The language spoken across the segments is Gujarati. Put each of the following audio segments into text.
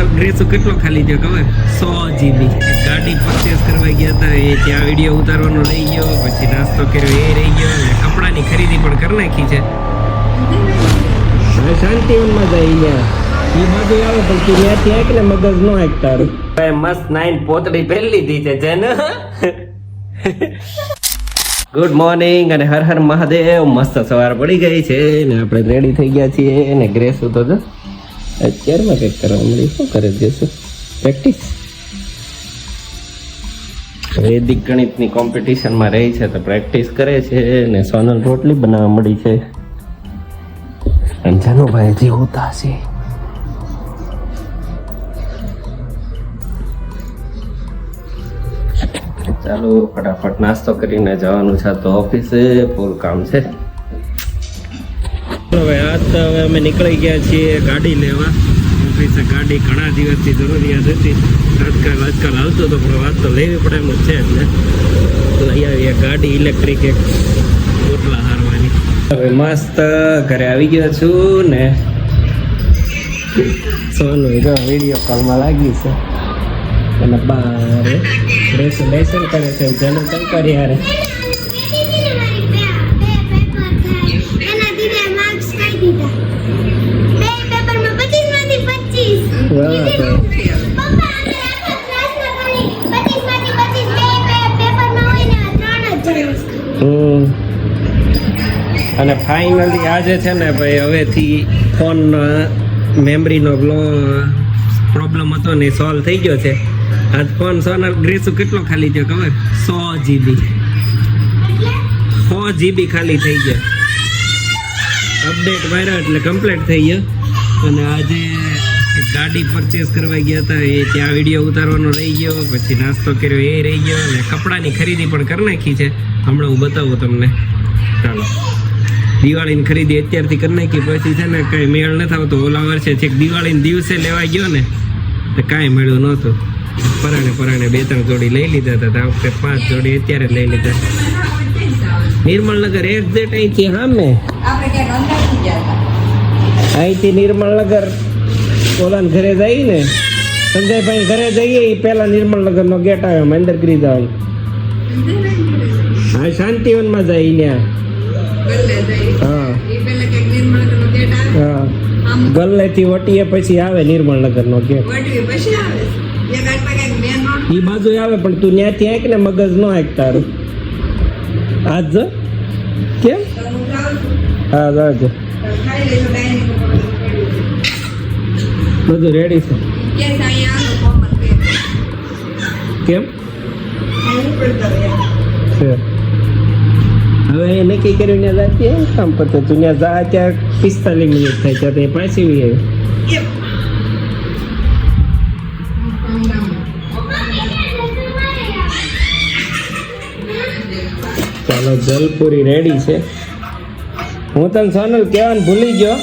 સોનલ ડ્રેસો કેટલો ખાલી થયો ખબર? સો જીબી ગાડી પરચેસ કરવા ગયા હતા એ ત્યાં વીડિયો ઉતારવાનો રહી ગયો પછી નાસ્તો કર્યો એ રહી ગયો અને કપડાની ખરીદી પણ કરી નાખી છે. શાંતિ શાંતિવનમાં જઈ ગયા એ બાજુ આવે પણ તું ત્યાંથી આંક ને મગજ નો આંક તારું. મસ્ત નાઈન પોતડી પહેરી લીધી છે જેને. ગુડ મોર્નિંગ અને હર હર મહાદેવ. મસ્ત સવાર પડી ગઈ છે ને આપણે રેડી થઈ ગયા છીએ ને ગ્રેસ તો જો. અત્યારમાં કંઈક કરવા મળી. શું કરે ગ્રેસુ પ્રેક્ટિસ વૈદિક ગણિતની કોમ્પિટિશનમાં રહી છે તો પ્રેક્ટિસ કરે છે ને સોનલ રોટલી બનાવવા મળી છે. અને જનુભાઈ હજી હોતા છે ચાલો ફટાફટ નાસ્તો કરીને જવાનું છે. તો ઓફિસે, ફૂલ કામ છે. હવે આજ તો હવે અમે નીકળી ગયા છીએ ગાડી લેવા. ઓફિસે ગાડી ઘણા દિવસથી જરૂરિયાત હતી. આજકાલ આજકાલ હાલતો હતો, પણ વાત તો લેવી પડે એમ છે એટલે. લઈ આવીએ ગાડી ઇલેક્ટ્રિક એક ઓટલા હારવાની. હવે મસ્ત ઘરે આવી ગયો છું ને. સોનું જો વીડિયો કોલમાં લાગી છે. અને બારે. રેસન લેસન કરે છે, જેનું કંઈ કરી એના દીધે માર્ક્સ કાઢી દીધા બે પેપરમાં 25 માંથી 25 વાહ, વાહ. પપ્પા આપણે આખા ક્લાસમાં ખાલી 25 માંથી 25 બે બે પેપરમાં હોય ને ત્રણ જ જણા હમ અને ફાઇનલી આજે છે ને ભાઈ, હવેથી ફોન મેમરીનો પ્રોબ્લેમ હતો ને સોલ્વ થઈ ગયો છે. આજ ફોન સોનલ ગ્રેસુ કેટલો ખાલી થયો ખબર? સો જીબી સો જીબી ખાલી થઈ ગયો. અપડેટ માર્યો એટલે કમ્પ્લીટ થઈ ગયો. અને આજે ગાડી પરચેસ કરવા ગયા હતા એ ત્યાં વીડિયો ઉતારવાનો રહી ગયો પછી નાસ્તો કર્યો એ રહી ગયો અને કપડાની ખરીદી પણ કરી નાખી છે. હમણાં હું બતાવું તમને. ચાલો. દિવાળીની ખરીદી અત્યારથી કરી નાખી પછી છે ને કાંઈ મેળ ન આવતો ઓલા વર્ષે છેક દિવાળીના દિવસે લેવા ગયો ને તો કાંઈ મળ્યું નહોતું. પરાણે પરાણે બે ત્રણ જોડી લઈ લીધા હતા આ વખતે પાંચ જોડી અત્યારે લઈ લીધા. નિર્મળનગર એક્ઝેટ અહીંથી હા મેં આપણે ક્યાંક અંદાજથી અહીંથી નિર્મળનગર ઓલાને ઘરે જઈ ને સંજયભાઈ ઘરે જઈએ એ પહેલા નો ગેટ આવે અમે અંદર કરી હા શાંતિવનમાં જાય ત્યાં. જઈ હા. ગેટ હા. ગલ્લેથી વટીએ પછી આવે ગેટ. ક્યાંક મેન રોડ એ બાજુ આવે પણ તું ત્યાંથી આંક ને મગજ નો આંક તારું? આજ? કેમ? હા જાજો તો ખાઈ લઈશું ડાઇનિંગ ઉપર બધું રેડી છે. કેમ? હવે એ નક્કી કર્યું ત્યાં જાતી કામ પતે તું ત્યાં જા ત્યાં પિસ્તાલીસ મિનિટ થાય ત્યાં એ પાછી વી આવી. ચાલો જલપુરી રેડી છે. હું તને સોનલ કહેવાનું ભૂલી ગયો.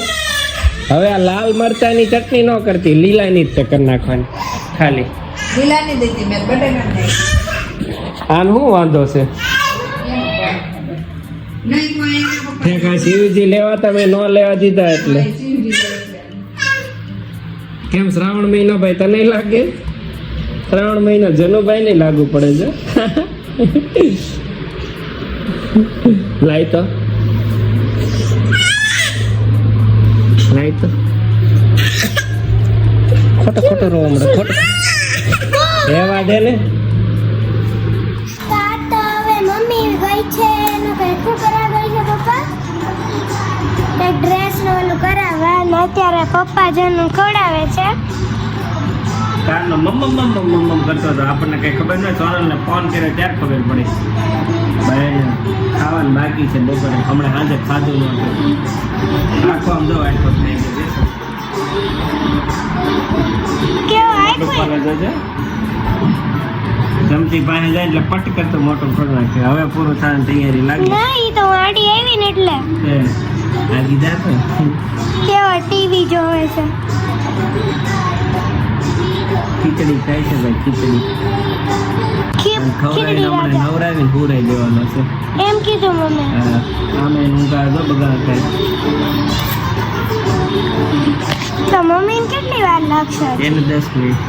હવે આ લાલ મરચાની ચટણી ન કરતી લીલાની જ ચક્કર નાખવાની ખાલી. લીલાની દીધી મેં બટેકા આનું શું વાંધો છે? કાંઈ શિવજી લેવા તમે ન લેવા દીધા એટલે. કેમ શ્રાવણ મહિનો ભાઈ તને લાગે? શ્રાવણ મહિનો જનુભાઈ ને લાગુ પડે છે. લાય તો. લાય તો ખોટો ખોટો રો હમણાં ખોટો. રહેવા દે ને. અત્યારે પપ્પા જેનું ખવડાવે છે. કારનો મમ્મ મમ્મ મમ્મ મમ્મ કરતો હતો. આપણને કઈ ખબર નહીં સોનલને ફોન કર્યો ત્યારે ખબર પડી. ભાઈ ખાવાનું બાકી છે બપોરે. હમણાં સાંજે ખાધું નહોતું આખો આમ જો થઈ કેવો ગયો જમતી પાસે જાય એટલે પટ કરતો મોટો ફળ નાખે. હવે પૂરું થવાની તૈયારી લાગે. ના ઈ તો આડી આવી ને એટલે. લાગી આ કીધા તો. કેવો ટીવી જોવે છે? ખીચડી ખાય છે ભાઈ ખીચડી. ખવડાવીને હમણાં નવરાવીને પૂરાઈ દેવાનો છે. એમ કીધું આમે ઊંઘા જો બગાડ થાય તો મમ્મીને કેટલી વાર લાગશે? એને દસ મિનિટ.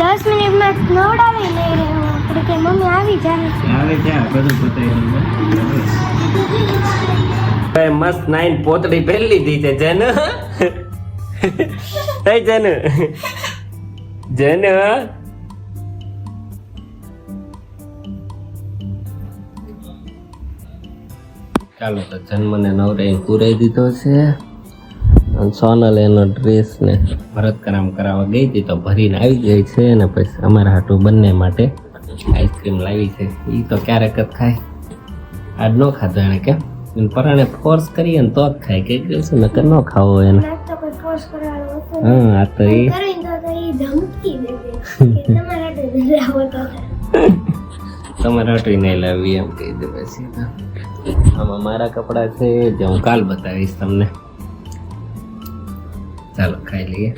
દસ મિનિટમાં નવડાવી લઈ રહ્યો આપણે કે મમ્મી આવી જાય. આવે ત્યાં બધું પતાવી મસ્ત નાઈન પોતડી પહેરી લીધી છે જન. થઈ જન. જન ચાલો તો જન્મને નવરાઈને પૂરાઈ દીધો છે. અને સોનલ એનો ડ્રેસ ને ભરતકામ કરાવવા ગઈ હતી તો ભરીને આવી ગઈ છે અને પછી અમારા હાટું બંને માટે આઈસ્ક્રીમ લાવી છે. એ તો ક્યારેક જ ખાય. આજ ન ખાધો એને કેમ? એને પરાણે ફોર્સ કરીએ ને તો જ ખાય. કે છે નકર ન ખાવો એને. હા આ તો એ તમારા હટવી નહીં લાવી એમ કહી દે પછી. આમાં મારા કપડાં છે જે હું કાલ બતાવીશ તમને. ચાલો ખાઈ લઈએ.